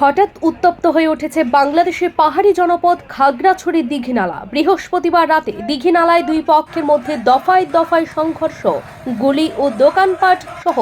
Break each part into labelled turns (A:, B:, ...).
A: হঠাৎ উত্তপ্ত হয়ে উঠেছে বাংলাদেশের পাহাড়ি জনপদ খাগড়াছড়ি দীঘিনালা। বৃহস্পতিবার রাতে দীঘিনালায় দুই পক্ষের মধ্যে দফায় দফায় সংঘর্ষ, গুলি ও দোকানপাট সহ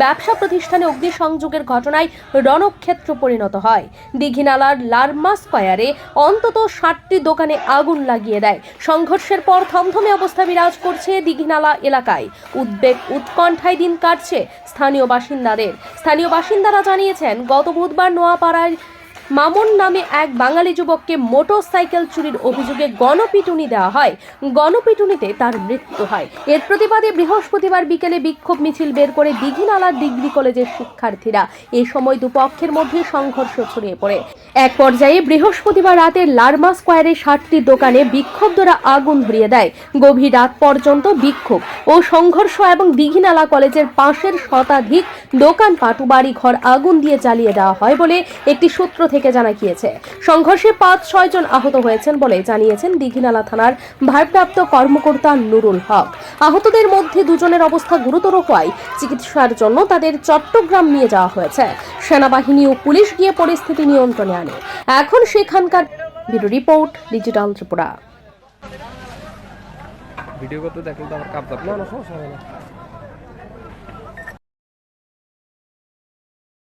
A: ব্যবসা প্রতিষ্ঠানে অগ্নিসংযোগের ঘটনায় রণক্ষেত্র পরিণত হয়। দীঘিনালার লারমা স্কয়ারে অন্তত ষাটটি দোকানে আগুন লাগিয়ে দেয়। সংঘর্ষের পর থমথমে অবস্থা বিরাজ করছে দীঘিনালা এলাকায়। উদ্বেগ উৎকণ্ঠায় দিন কাটছে স্থানীয় বাসিন্দাদের। স্থানীয় বাসিন্দারা জানিয়েছেন, গত বুধবার bye. মামুন নামে এক বাঙালি যুবককে মোটর সাইকেল চুরির অভিযোগে গণপিটুনি দেওয়া হয়। গণপিটুনিতে তার মৃত্যু হয়। এর প্রতিবাদে বৃহস্পতিবার বিকেলে বিক্ষোভ মিছিল বের করে দিঘিনালা ডিগ্রি কলেজের শিক্ষার্থীরা। এ সময় দুপক্ষের মধ্যে সংঘর্ষ ছড়িয়ে পড়ে। এক পর্যায়ে বৃহস্পতিবার রাতে লারমা স্কোয়ারে ষাটটি দোকানে বিক্ষোভরা আগুন ধরিয়ে দেয়। গভীর রাত পর্যন্ত বিক্ষোভ ও সংঘর্ষ এবং দিঘিনালা কলেজের পাশের শতাধিক দোকানপাট ও বাড়িঘর আগুন দিয়ে জ্বালিয়ে দেওয়া হয় বলে একটি সূত্র থেকে জানা গিয়েছে। সংঘর্ষে পাঁচ ছয় জন আহত হয়েছেন বলে জানিয়েছেন দীঘিনালা থানার ভারপ্রাপ্ত কর্মকর্তা নুরুল হক। আহতদের মধ্যে দুজনের অবস্থা গুরুতর হওয়ায় চিকিৎসার জন্য তাদের চট্টগ্রাম নিয়ে যাওয়া হয়েছে। সেনাবাহিনী ও পুলিশ গিয়ে পরিস্থিতি নিয়ন্ত্রণে আনে। এখন সেখানকার bureau report digital Tripura.
B: Video করতে দেখলে তো আবার কাপ
C: না না সমস্যা হবে না।